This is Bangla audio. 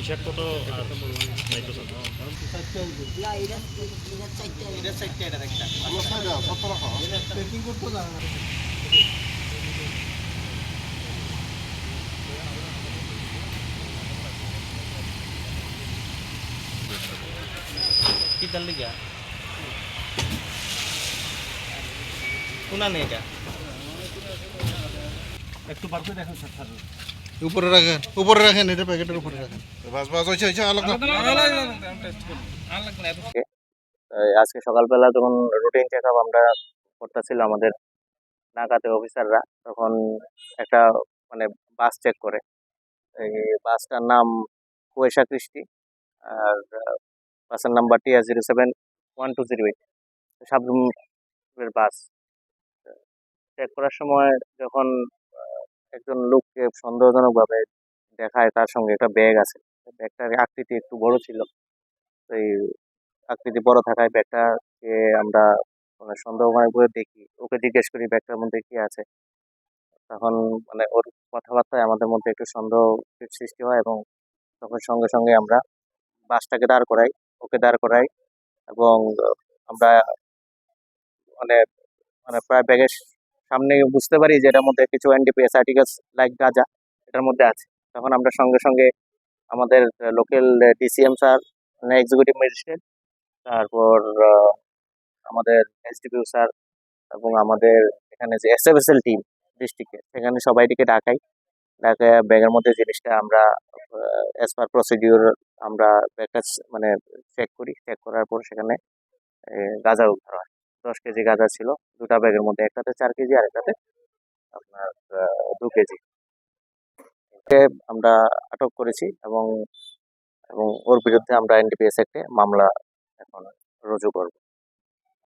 ইশাক কত আর নাইট্রোজেন কি লিগা? কোনা নেই এটা? একটু বার করে দেখেন স্যার স্যার। উপরে রাখেন উপরে রাখেন এটা প্যাকেটের উপরে রাখেন। বাস বাস হয়েছে হয়েছে আলাদা আজকে সকালবেলা যখন রুটিন চেক আপ আমরা করতেছিল আমাদের নাকাতে অফিসাররা তখন একটা মানে বাস চেক করে। এই বাসটার নাম কুয়েশা কৃষ্টি আর বাসের number TR zero seven one two zero eight. সাবরুমের bus. Check করার সময় যখন একজন লোককে সন্দেহজনকভাবে দেখায়, তার সঙ্গে একটা ব্যাগ আছে। ব্যাগটার আকৃতি একটু বড় ছিল। তো এই আকৃতি বড় থাকায় ব্যাগটাকে আমরা মানে সন্দেহ মনে করে দেখি। ওকে জিজ্ঞেস করি ব্যাগটার মধ্যে কি আছে? তখন মানে ওর কথাবার্তায় আমাদের মধ্যে একটু সন্দেহ সৃষ্টি হয় এবং তখন সঙ্গে সঙ্গে আমরা বাসটাকে দাঁড় করাই। ওকে দাঁড় করাই এবং আমরা মানে মানে প্রায় ব্যাগের সামনে বুঝতে পারি যে এটার মধ্যে কিছু এনডিপিএস আর্টিকেলস লাইক গাজা এটার মধ্যে আছে। তখন আমরা সঙ্গে সঙ্গে আমাদের লোকাল ডিসিএম স্যার মানে এক্সিকিউটিভ ম্যাজিস্ট্রেট তারপর আমাদের এসডিপিও স্যার এবং আমাদের এখানে যে এসএফএসএল টিম ডিস্ট্রিক্টে সেখানে সবাইটিকে ডাকাই। ব্যাগের মধ্যে জিনিসটা আমরা অ্যাজ পার প্রসিডিউর আমরা ব্যাগটা মানে চেক করি। চেক করার পর সেখানে গাঁজা উদ্ধার হয়। দশ কেজি গাঁজা ছিল, দুটা ব্যাগের মধ্যে, একটাতে চার কেজি আর একটাতে আপনার দু কেজি। আমরা আটক করেছি এবং এবং ওর বিরুদ্ধে আমরা এনডিপিএস একটে মামলা এখন রুজু করব।